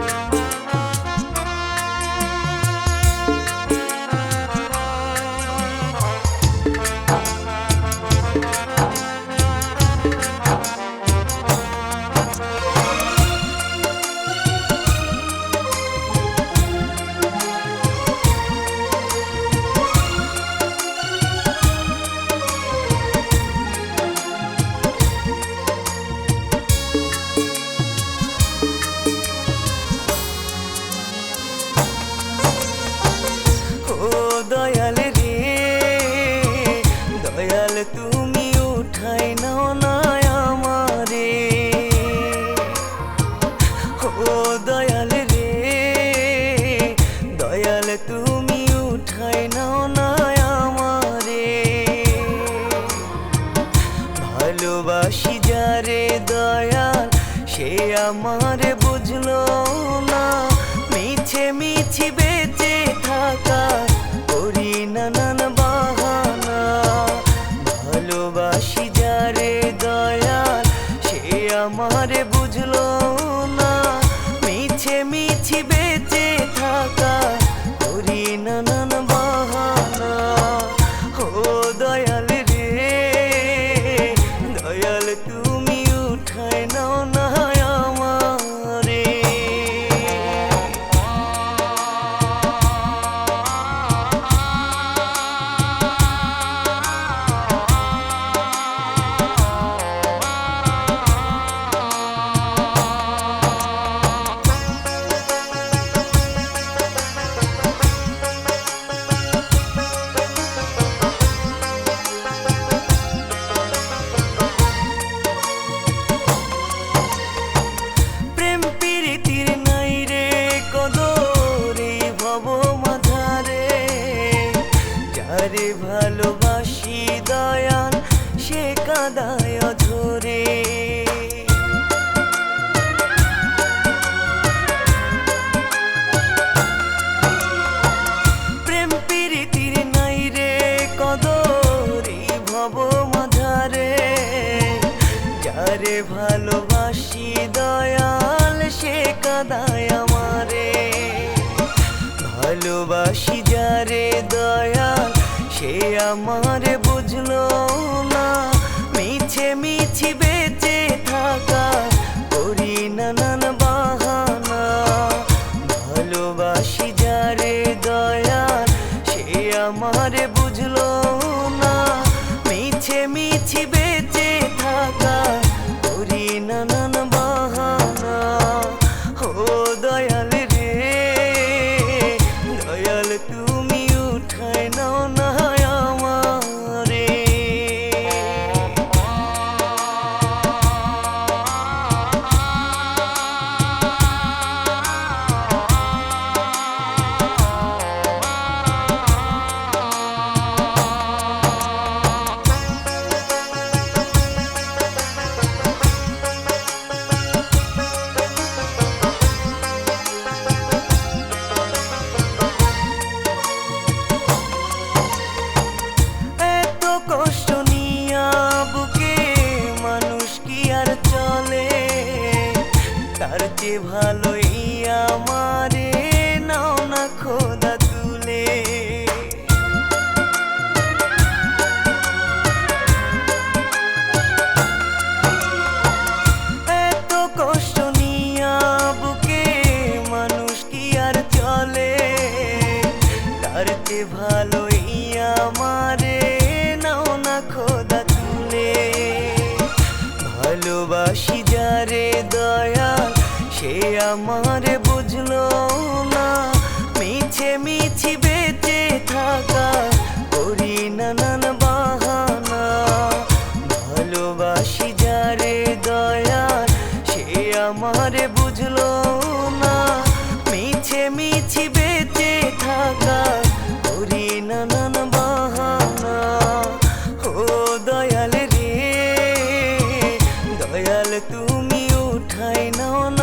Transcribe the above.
ও তুমি উঠাই নাও না আমারে। ও দয়াল রে, দয়াল তুমি উঠাই নাও না আমারে। ভালোবাসি যারে দয়াল, সে আমারে বুঝলো না। মিছে মিছি বেঁচে থাকা ভালোবাসি দয়াল সে কাদায় আমারে। ভালোবাসি যারে দয়াল সে আমারে বুঝলো না। আমারে নাও না খোদা তুলে। এত বুকে মানুষ কি আর চলে? আমারে নাও না খোদা তুলে। ভালোবাসি যারে আমারে বুঝলো না। মিছে মিছি বেঁচে থাকা করি নানান বাহানা। ভালোবাসি যারে দয়া সে আমারে বুঝলো না। মিছে মিছি বেঁচে থাকা করি নানান বাহানা। ও দয়াল রে, দয়াল তুমি উঠাই নাও না।